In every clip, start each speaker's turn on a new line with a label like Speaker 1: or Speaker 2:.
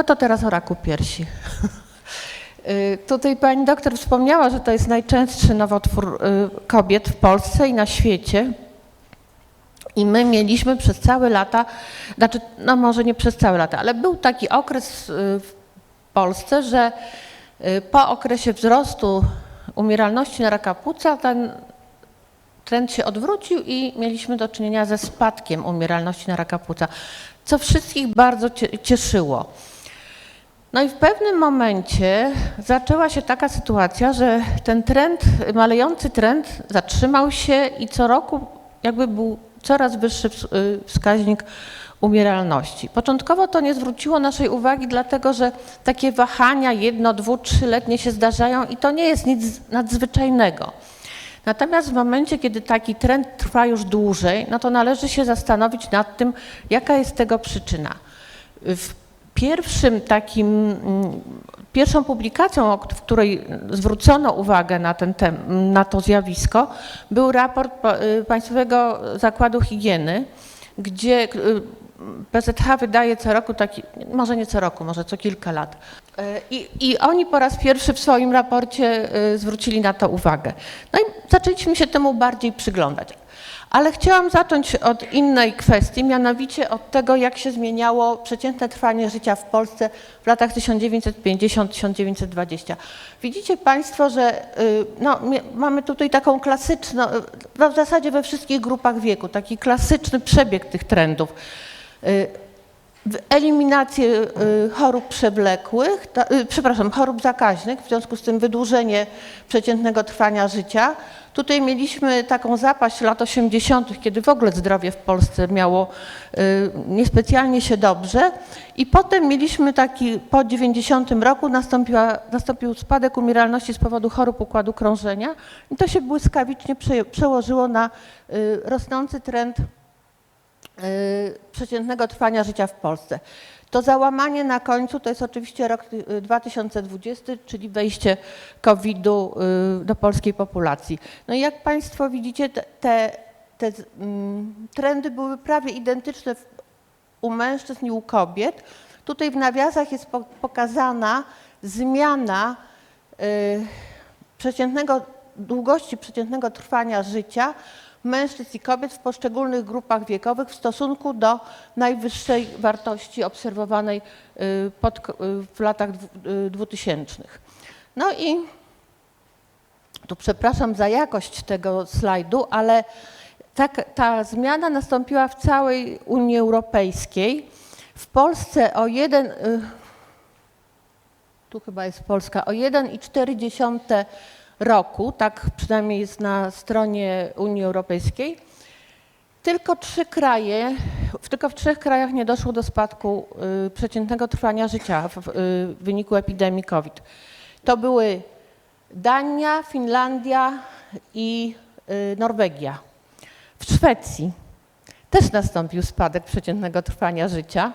Speaker 1: No to teraz o raku piersi. Y, Tutaj pani doktor wspomniała, że to jest najczęstszy nowotwór y, kobiet w Polsce i na świecie. I my mieliśmy przez całe lata, znaczy, no może nie przez całe lata, ale był taki okres y, w Polsce, że po okresie wzrostu umieralności na raka płuca ten trend się odwrócił i mieliśmy do czynienia ze spadkiem umieralności na raka płuca, co wszystkich bardzo cie- cieszyło. No i w pewnym momencie zaczęła się taka sytuacja, że ten trend, malejący trend zatrzymał się i co roku jakby był coraz wyższy y, wskaźnik umieralności. Początkowo to nie zwróciło naszej uwagi, dlatego że takie wahania jedno, dwu, trzyletnie się zdarzają i to nie jest nic nadzwyczajnego. Natomiast w momencie, kiedy taki trend trwa już dłużej, no to należy się zastanowić nad tym, jaka jest tego przyczyna. W pierwszym takim, mm, pierwszą publikacją, w której zwrócono uwagę na, ten tem, na to zjawisko, był raport y, Państwowego Zakładu Higieny, gdzie PZH wydaje co roku taki, może nie co roku, może co kilka lat. Y, I, I oni po raz pierwszy w swoim raporcie y, zwrócili na to uwagę. No i zaczęliśmy się temu bardziej przyglądać. Ale chciałam zacząć od innej kwestii, mianowicie od tego, jak się zmieniało przeciętne trwanie życia w Polsce w latach 1950-1920. Widzicie Państwo, że y, no, mamy tutaj taką klasyczną, w zasadzie we wszystkich grupach wieku, taki klasyczny przebieg tych trendów. Y, eliminację y, chorób przewlekłych, y, przepraszam, chorób zakaźnych, w związku z tym wydłużenie przeciętnego trwania życia. Tutaj mieliśmy taką zapaść lat 80., kiedy w ogóle zdrowie w Polsce miało niespecjalnie się dobrze i potem mieliśmy taki, po 90 roku nastąpiła, nastąpił spadek umieralności z powodu chorób układu krążenia i to się błyskawicznie prze, przełożyło na rosnący trend przeciętnego trwania życia w Polsce. To załamanie na końcu to jest oczywiście rok y, 2020, czyli wejście COVID-u y, do polskiej populacji. No i jak Państwo widzicie, te, te, mm, trendy były prawie identyczne u mężczyzn i u kobiet. Tutaj w nawiasach jest po, pokazana zmiana y, przeciętnego, długości przeciętnego trwania życia mężczyzn i kobiet w poszczególnych grupach wiekowych w stosunku do najwyższej wartości obserwowanej y, pod, y, w latach dwu- y, dwutysięcznych. No i tu przepraszam za jakość tego slajdu, ale tak, ta zmiana nastąpiła w całej Unii Europejskiej. W Polsce o jeden, tu chyba jest Polska, o 1,4 roku, tak przynajmniej jest na stronie Unii Europejskiej, tylko trzy kraje, tylko w trzech krajach nie doszło do spadku y, przeciętnego trwania życia w, y, wyniku epidemii COVID. To były Dania, Finlandia i y, Norwegia. W Szwecji też nastąpił spadek przeciętnego trwania życia,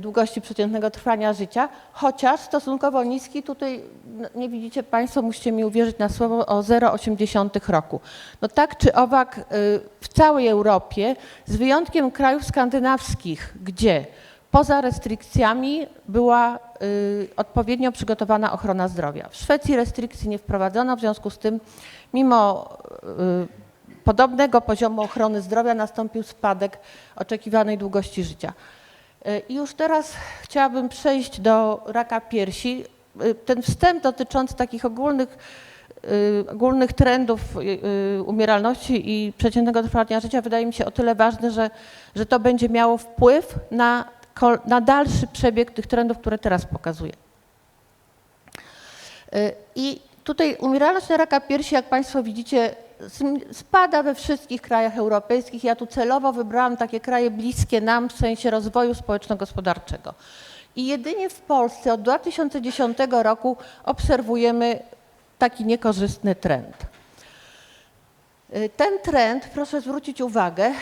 Speaker 1: długości przeciętnego trwania życia, chociaż stosunkowo niski, tutaj no, nie widzicie Państwo, musicie mi uwierzyć na słowo, o 0,8 roku. No tak czy owak y, w całej Europie, z wyjątkiem krajów skandynawskich, gdzie poza restrykcjami była y, odpowiednio przygotowana ochrona zdrowia. W Szwecji restrykcji nie wprowadzono, w związku z tym mimo podobnego poziomu ochrony zdrowia nastąpił spadek oczekiwanej długości życia. Y, I już teraz chciałabym przejść do raka piersi. Y, Ten wstęp dotyczący takich ogólnych, y, ogólnych trendów umieralności i przeciętnego trwania życia wydaje mi się o tyle ważny, że, że to będzie miało wpływ na, na dalszy przebieg tych trendów, które teraz pokazuję. I tutaj umieralność na raka piersi, jak Państwo widzicie, spada we wszystkich krajach europejskich. Ja tu celowo wybrałam takie kraje bliskie nam w sensie rozwoju społeczno-gospodarczego. I jedynie w Polsce od 2010 roku obserwujemy taki niekorzystny trend. Y, Ten trend, proszę zwrócić uwagę,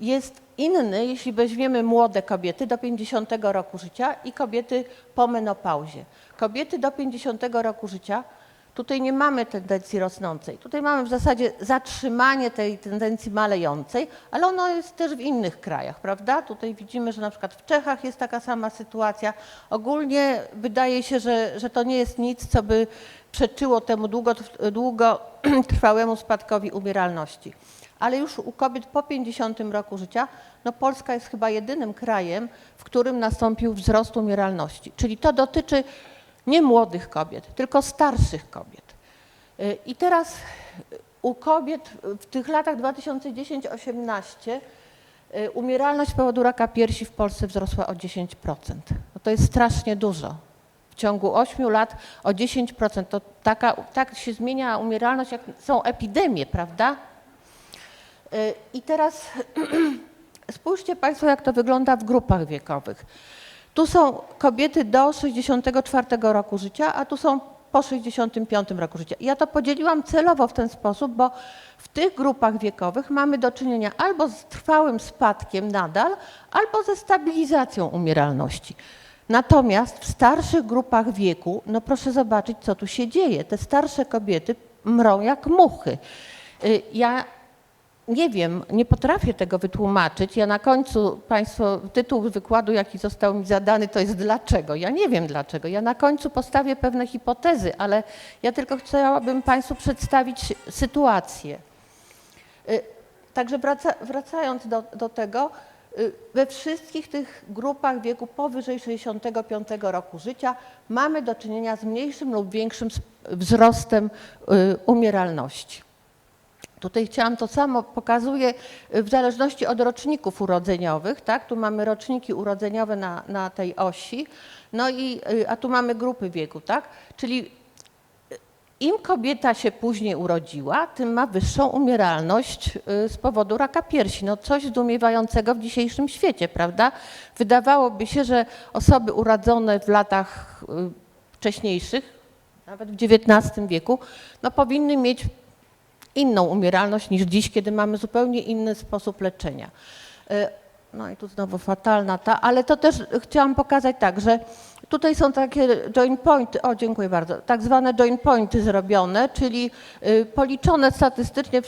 Speaker 1: jest inny, jeśli weźmiemy młode kobiety do 50 roku życia i kobiety po menopauzie. Kobiety do 50 roku życia Tutaj nie mamy tendencji rosnącej. Tutaj mamy w zasadzie zatrzymanie tej tendencji malejącej, ale ono jest też w innych krajach, prawda? Tutaj widzimy, że na przykład w Czechach jest taka sama sytuacja. Ogólnie wydaje się, że, że to nie jest nic, co by przeczyło temu długo, długotrwałemu spadkowi umieralności. Ale już u kobiet po 50 roku życia, no Polska jest chyba jedynym krajem, w którym nastąpił wzrost umieralności. Czyli to dotyczy nie młodych kobiet, tylko starszych kobiet. Y, I teraz y, u kobiet w tych latach 2010-18 y, umieralność z powodu raka piersi w Polsce wzrosła o 10%. No to jest strasznie dużo. W ciągu 8 lat o 10%. To taka, tak się zmienia umieralność, jak są epidemie, prawda? I teraz spójrzcie Państwo, jak to wygląda w grupach wiekowych. Tu są kobiety do 64 roku życia, a tu są po 65 roku życia. Ja to podzieliłam celowo w ten sposób, bo w tych grupach wiekowych mamy do czynienia albo z trwałym spadkiem nadal, albo ze stabilizacją umieralności. Natomiast w starszych grupach wieku, no proszę zobaczyć, co tu się dzieje. Te starsze kobiety mrą jak muchy. Y, Ja nie wiem, nie potrafię tego wytłumaczyć. Ja na końcu, Państwo, tytuł wykładu, jaki został mi zadany, to jest dlaczego. Ja nie wiem dlaczego. Ja na końcu postawię pewne hipotezy, ale ja tylko chciałabym Państwu przedstawić sytuację. Y, Także wraca, wracając do, do tego, y, we wszystkich tych grupach wieku powyżej 65 roku życia mamy do czynienia z mniejszym lub większym wzrostem y, umieralności. Tutaj chciałam to samo, pokazuję y, w zależności od roczników urodzeniowych, tak? Tu mamy roczniki urodzeniowe na, na tej osi, no i, y, a tu mamy grupy wieku, tak? Czyli y, im kobieta się później urodziła, tym ma wyższą umieralność z powodu raka piersi. No coś zdumiewającego w dzisiejszym świecie, prawda? Wydawałoby się, że osoby urodzone w latach wcześniejszych, nawet w XIX wieku, no powinny mieć inną umieralność niż dziś, kiedy mamy zupełnie inny sposób leczenia. E, No i tu znowu fatalna ta, ale to też chciałam pokazać tak, że tutaj są takie join pointy, o dziękuję bardzo, tak zwane join pointy zrobione, czyli y, policzone statystycznie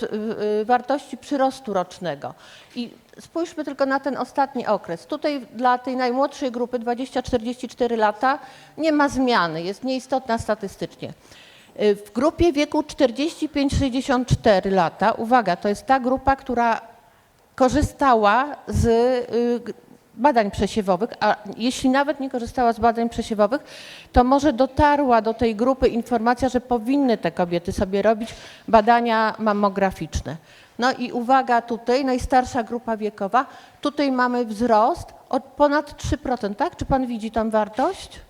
Speaker 1: y, wartości przyrostu rocznego. I spójrzmy tylko na ten ostatni okres. Tutaj dla tej najmłodszej grupy 20-44 lata nie ma zmiany, jest nieistotna statystycznie. Y, W grupie wieku 45-64 lata, uwaga, to jest ta grupa, która korzystała z y, badań przesiewowych, a jeśli nawet nie korzystała z badań przesiewowych, to może dotarła do tej grupy informacja, że powinny te kobiety sobie robić badania mammograficzne. No i uwaga tutaj, najstarsza grupa wiekowa, tutaj mamy wzrost od ponad 3%, tak? Czy pan widzi tam wartość?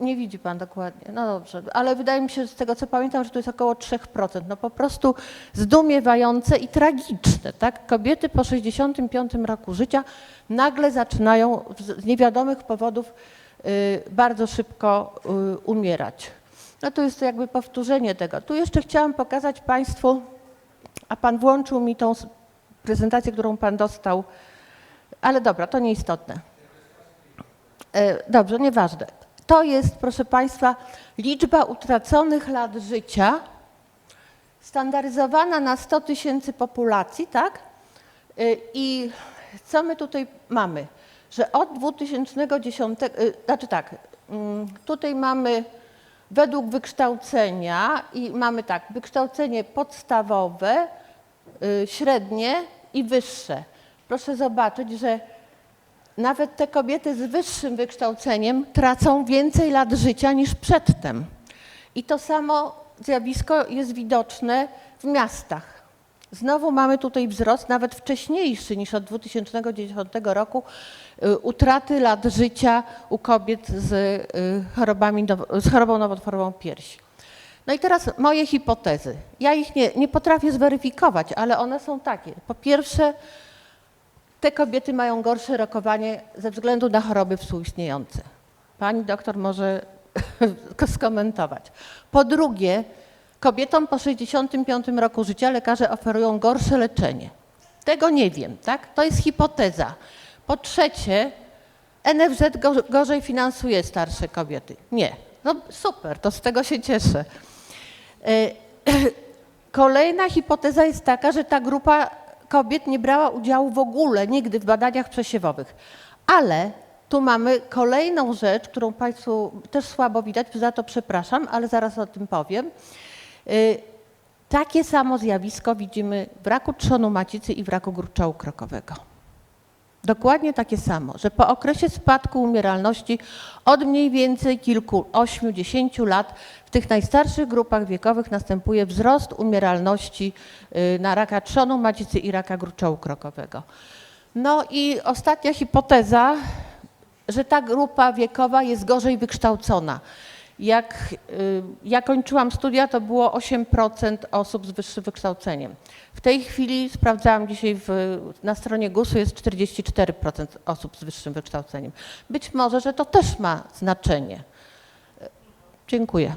Speaker 1: Nie widzi pan dokładnie, no dobrze, ale wydaje mi się z tego co pamiętam, że to jest około 3%. No po prostu zdumiewające i tragiczne, tak? Kobiety po 65 roku życia nagle zaczynają z niewiadomych powodów y, bardzo szybko y, umierać. No to jest jakby powtórzenie tego. Tu jeszcze chciałam pokazać Państwu, a Pan włączył mi tą prezentację, którą Pan dostał, ale dobra, to nieistotne. E, Dobrze, nieważne. To jest, proszę Państwa, liczba utraconych lat życia standaryzowana na 100 tysięcy populacji, tak? Y, I co my tutaj mamy? Że od 2010, y, znaczy tak, mm, tutaj mamy według wykształcenia i mamy tak, wykształcenie podstawowe, y, średnie i wyższe. Proszę zobaczyć, że nawet te kobiety z wyższym wykształceniem tracą więcej lat życia niż przedtem. I to samo zjawisko jest widoczne w miastach. Znowu mamy tutaj wzrost, nawet wcześniejszy niż od 2010 roku, y, utraty lat życia u kobiet z, y, chorobami, z chorobą nowotworową piersi. No i teraz moje hipotezy. Ja ich nie, nie potrafię zweryfikować, ale one są takie. Po pierwsze, te kobiety mają gorsze rokowanie ze względu na choroby współistniejące. Pani doktor może skomentować. Po drugie, kobietom po 65 roku życia lekarze oferują gorsze leczenie. Tego nie wiem, tak? To jest hipoteza. Po trzecie, NFZ go- gorzej finansuje starsze kobiety. Nie. No super, to z tego się cieszę. E, Kolejna hipoteza jest taka, że ta grupa kobiet nie brała udziału w ogóle nigdy w badaniach przesiewowych. Ale tu mamy kolejną rzecz, którą Państwu też słabo widać, za to przepraszam, ale zaraz o tym powiem. Y, Takie samo zjawisko widzimy w raku trzonu macicy i w raku gruczołu krokowego. Dokładnie takie samo, że po okresie spadku umieralności od mniej więcej kilku, ośmiu, dziesięciu lat w tych najstarszych grupach wiekowych następuje wzrost umieralności y, na raka trzonu macicy i raka gruczołu krokowego. No i ostatnia hipoteza, że ta grupa wiekowa jest gorzej wykształcona. Jak y, ja kończyłam studia, to było 8% osób z wyższym wykształceniem. W tej chwili sprawdzałam dzisiaj w, na stronie GUS-u jest 44% osób z wyższym wykształceniem. Być może, że to też ma znaczenie. Dziękuję.